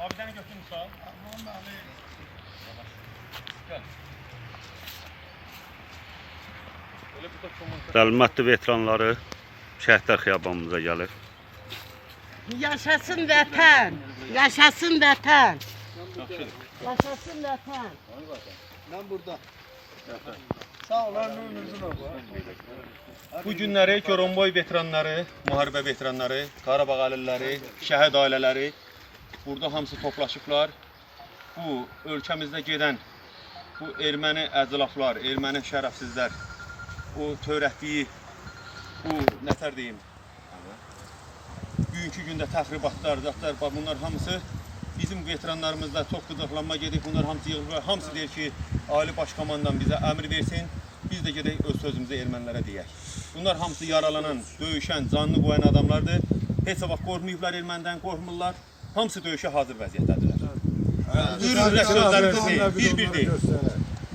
Abiden götürün sağ. Gel. Öyle bir de komutan. Rəhmətli veteranları Şəhidlər Xiyabanımıza gəlir. Yaşasın vətən! Yaşasın vətən! Yaşasın vətən! Ben burada. Sağ olun, ömrünüzün olsun. Bu günləri Goronboy veteranları, müharibə veteranları, Qarabağ ailələri, şəhid ailələri burada hamısı toplaşıblar. Bu ölkəmizdə gedən bu erməni əclaflar, erməni şərəfsizlər, o törətdiyi bu nətər deyim, bugünkü gündə təxribatlar, zatlar, bunlar hamısı bizim veteranlarımızda çox qıdıqlanma gedib, bunlar hamısı yığılır. Hamısı deyir ki, Ali Baş Komandan bizə əmr versin, biz də gedək öz sözümüzü ermənilərə deyək. Bunlar hamısı yaralanan, döyüşən, canını qoyan adamlardır. Heç vaxt qorxmayıblar ermənidən, qorxmurlar. Hamısı döyüşə hazır vəziyyətdədirlər. Yürürlər sözlərimizi deyil, bir-bir deyil.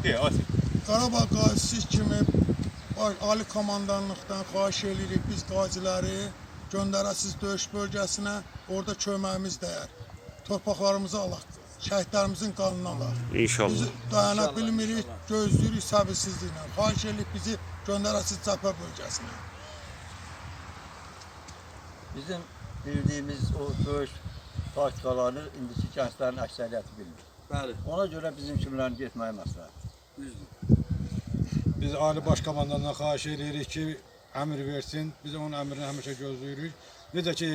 Deyil, Asif. Qarabağ qazisi kimi Ali komandanlıqdan xahiş edirik biz qaziləri göndərəsiz döyüş bölgəsinə, orada köməyimiz dəyər. Torpaqlarımızı alaq, şəhidlərimizin qanını alaq. Biz İnşallah. dayana bilmirik, gözləyirik səbirsizliklə. Xahiş edirik bizi göndərəsiz cəbhə bölgəsinə. Bizim bildiğimiz o dövüş taktikalarını indiki gençlerin əksəriyyəti bilmir. Bəli, Ona göre bizim kimlərin getməyi məsləhət. düzdür. Biz Ali Baş Komandandan xahiş edirik ki, əmr versin. Biz onun əmrini həmişə gözləyirik. Necə ki,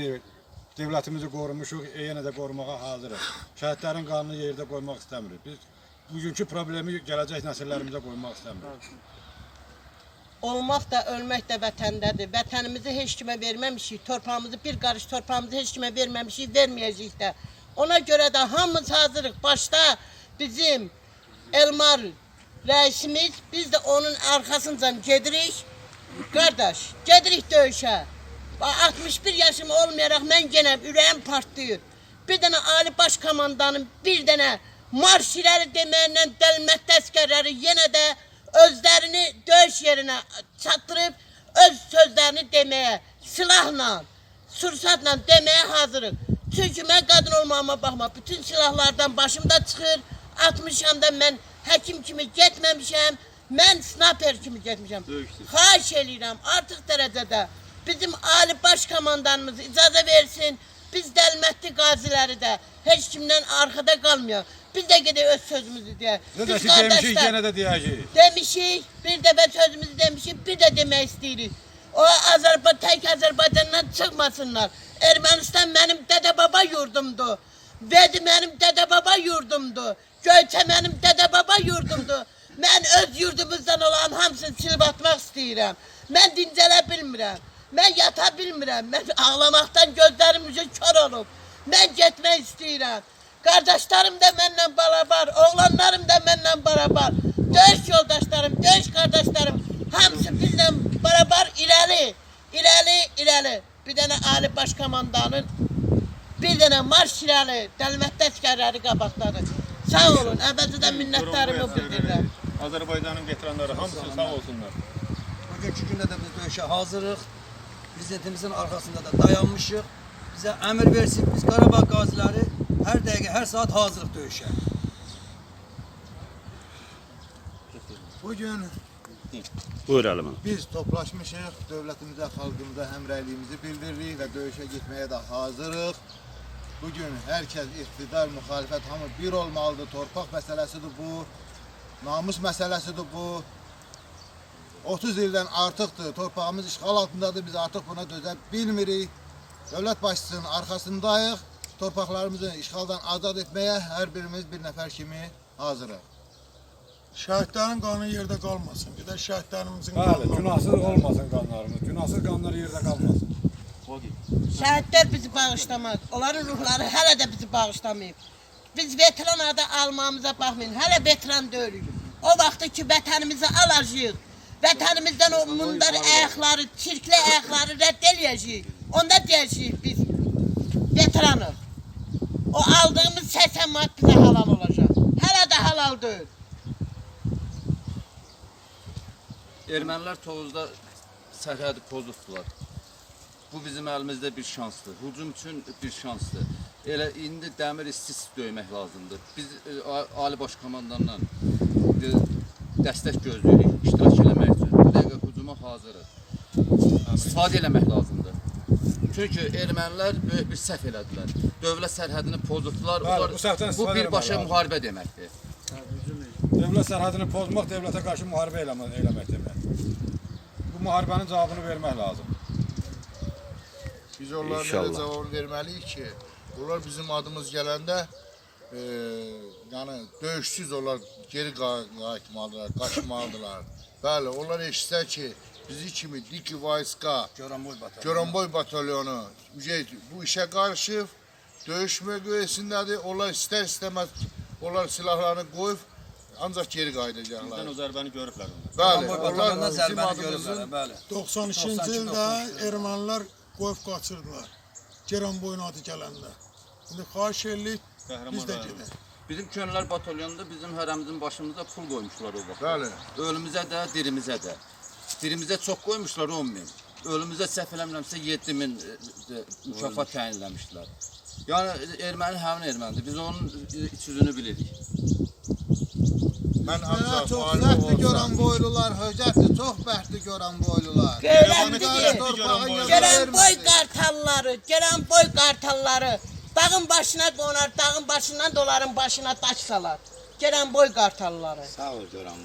dövlətimizi qorumuşuq, e, yenə də qorumağa hazırıq. Şəhidlərin qanını yerdə qoymaq istəmirik. Biz bugünkü problemi gələcək nəsillərimizə qoymaq istəmirik. Olmaq da, ölmək də vətəndədir. Vətənimizi heç kimə verməmişik. Torpağımızı, bir qarış torpağımızı heç kimə verməmişik, verməyəcəyik də. Ona görə də hamımız hazırıq. Başda bizim Elmar rəisimiz, biz də onun arxasıncan gedirik. Qardaş, gedirik döyüşə. Bax, 61 yaşım olmayaraq mən genə ürəyim partlayır. Bir dənə Ali Baş Komandanın bir dənə marş irəli deməklə dəlmətdə əskərləri yenə də özlərini döyüş yerinə çatdırıb öz sözlərini deməyə, silahla, sursatla deməyə hazırıq. Çünki mən qadın olmağıma baxma, bütün silahlardan başımda çıxır. 60-amda mən həkim kimi getməmişəm, mən sniper kimi getmişəm. Xahiş eləyirəm artıq dərəcədə bizim Ali Baş Komandanımız icazə versin. Biz dəlmətli qaziləri də heç kimdən arxada qalmıyor. Biz də gedək öz sözümüzü. Necə Biz ki, demişik, yenə də deyəcəyik. Demişik, bir dəfə sözümüzü demişik, bir də demək istəyirik. O Azərbaycan tək Azərbaycandan çıxmasınlar. Ermənistan mənim dədə baba yurdumdur. Vedi mənim dədə baba yurdumdur. Göyçə mənim dədə baba yurdumdur. Mən öz yurdumuzdan olan hamısını silib atmaq istəyirəm. Mən dincələ bilmirəm. Mən yata bilmirəm. Mən ağlamaqdan gözlərim üzü kör olub. Mən getmək istəyirəm. Qardaşlarım da mənlə barabar, oğlanlarım da mənlə barabar. Döyüş yoldaşlarım, döyüş qardaşlarım hamısı bizlə barabar irəli, irəli, irəli. Bir dənə Ali Baş Komandanın bir dənə marş irəli, dəlmətdə əskərləri qabaqdadır. Sağ olun, əvvəlcədən minnətdarımı bildirirəm. Azərbaycanın veteranları hamısı sağ olsunlar. Bugünkü gündə də biz döyüşə hazırıq. Prezidentimizin arkasında da dayanmışıq. Bizə əmr versin, biz Qarabağ qaziləri hər dəqiqə, hər saat hazırıq döyüşə. Bugün Buyur Əliman. biz toplaşmışıq, dövlətimizə, xalqımıza həmrəyliyimizi bildiririk və döyüşə getməyə də hazırıq. Bugün hər kəs iqtidar, müxalifət hamı bir olmalıdır. Torpaq məsələsidir bu. Namus məsələsidir bu. 30 ildən artıqdır. Torpağımız işğal altındadır. Biz artıq buna dözə bilmirik. Dövlət başçısının arxasındayıq. Torpaqlarımızı işğaldan azad etməyə hər birimiz bir nəfər kimi hazırıq. Şəhidlərin qanı yerdə qalmasın. Bir də şəhidlərimizin Bəli, günahsız olmasın qanlarımız. Günahsız qanlar yerdə qalmasın. Şəhidlər bizi bağışlamaz. Onların ruhları hələ də bizi bağışlamayıb. Biz veteran adı almamıza baxmayın. Hələ veteran deyilik. O vaxtı ki vətənimizi alacağıq. Vətənimizdən o mundar ayaqları, çirkli ayaqları rədd eləyəcəyik. Onda deyəcəyik biz veteranıq. O aldığımız 80 manat bizə halal olacaq. Hələ də halal deyil. Ermənilər Tovuzda sərhədi pozubdular. Bu bizim əlimizdə bir şansdır. Hücum üçün bir şansdır. elə indi dəmir istis döymək lazımdır. Biz e, Ali Baş Komandanla e, dəstək gözləyirik iştirak eləmək üçün. Bu dəqiqə hücuma hazırıq. İstifadə eləmək lazımdır. Çünki ermənilər böyük bir səhv elədilər. Dövlət sərhədini. Bəli, Onlar- bu səhvdən bu birbaşa müharibə deməkdir. Dövlət sərhədini pozmaq, dövlətə qarşı müharibə eləmək, eləmək demək. Bu müharibənin cavabını vermək lazım. Biz onlara İnşallah. elə cavab verməliyik ki, onlar bizim adımız gələndə e, yəni döyüşsüz onlar geri qay- qayıtmalıdırlar, qaçmalıdırlar. Bəli, onlar eşitsə ki, bizi kimi Diki Vayska, Göranboy batalyonu. Göranboy batalyonu bu işə qarışıb döyüş mövqeyisindədir. Onlar istər istəməz onlar silahlarını qoyub ancaq geri qayıdacaqlar. Bizdən o zərbəni görüblər. onlar. Bəli, onlar bizim adımızın bəli. 92-ci 92 ildə ermənilər qoyub qaçırdılar. Geranboyun adı gələndə. İndi xahiş Qəhrəman biz də gedək. Bizim könüllər batalyonunda bizim hərəmizin başımıza pul qoymuşlar o vaxt. Bəli. Ölümüzə də, dirimizə də. Dirimizə çox qoymuşlar 10 min. Ölümüzə səhv eləmirəmsə 7 min e, mükafat təyin eləmişdilər. Yəni erməni həmin ermənidir. Biz onun iç yüzünü bilirik. Mən ancaq Çox bəxtli görən boylular, höcətli, çox bəxtli görən boylular. Gelen boy kartalları, gelen boy kartalları. Dağın başına konar, dağın başından doların başına taş salar. Gelen boy kartalları.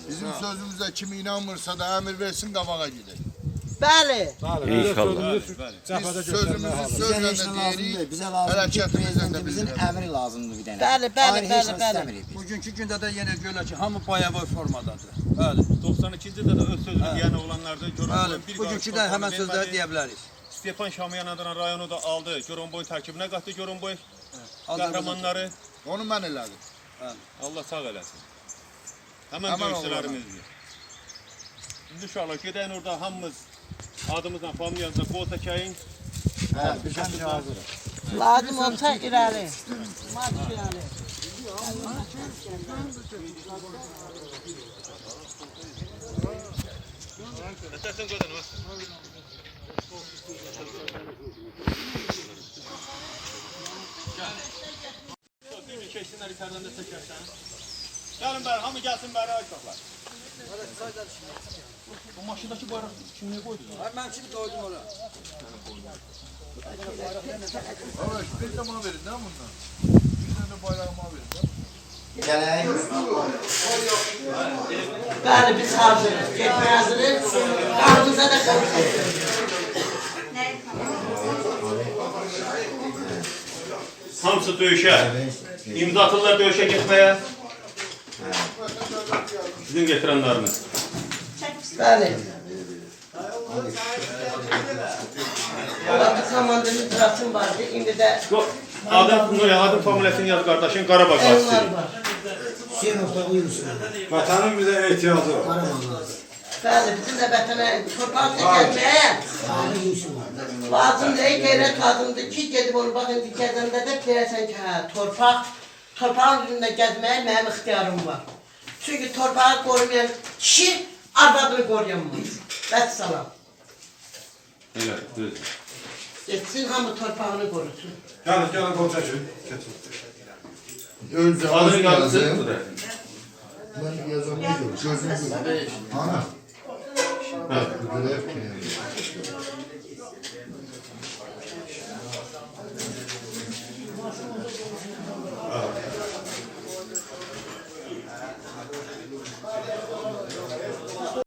Bizim sözümüzə kim inanmırsa da əmr versin qabağa gedək. Bəli. Bəli, İnşallah. Bəli. Biz sözümüzü sözlə də deyirik, Bizə lazım ki, hərəkətimizlə də prezidentimizin bildirelim. əmri lazımdır bir dənə. Bəli, bəli, Ayrı heç bəli, nə bəli. istəmirik biz. Bugünkü gündə də yenə görürlər ki, hamı bayavoy formadadır. Bəli. 92-ci ildə də öz sözünü deyən oğlanlardı. Bəli. Göronboy bir Bugünkü qarış də həmən torpağı sözləri deyə bilərik. Stefan Şamiyan adına rayonu da aldı. Göronboy tərkibinə qatdı Azərbaycan- qəhrəmanları. Onu mən elədim. Allah sağ eləsin. Həmən döyüşçülərimizdir. İndi uşaqlar gedəyin orada hamımız adımızla, familiyamızla qol təkəyin. Biz həmişə hazırıq. Lazım olsa ileri. Marş ileri. Ötəsən qodan o. Bir bir keçsinlər içərdən də çəkərsən. Gəlin bəri, hamı gəlsin bəri ay. Bu maşındakı bayraq kim niyə qoydu? Mən kimi doydum ora. Arkadaş bir de bana verin mi bundan? Bir tane de bayrağıma verin mi? Gələk. Bəli biz hazırız. Getmeye hazırız. Ağzınıza da konuşuyoruz. Hamısı döyüşə. İmza atırlar döyüşə getməyə. Bizim getirenlerimiz. Bəli. Valla bir zamandır icraatım vardı. İndi de Yok. Adım, Nuri, adım familesini yaz kardeşin Qarabağ onlar qazisi. var. Uyusun. Vətənin bizə ehtiyacı var. Bəli bizim de vətənə torpaq gəlməyə lazım değil, qeyrət lazımdır ki, gedib onu bax indi gəzəndə də deyəsən ki, hə, torpaq, torpağın üzərində gəzməyə mənim ixtiyarım var. Çünki torpağı qorumayan kişi arvadını qoruyamaz. Vəssalam. Elə, düz. Etsin hamı torpağını qorusun. Gəlin, qol çəkin. Keçin. Önce Adını yazsın. Ben yazamıyorum. Gözüm Ana. Ha. Görev ki.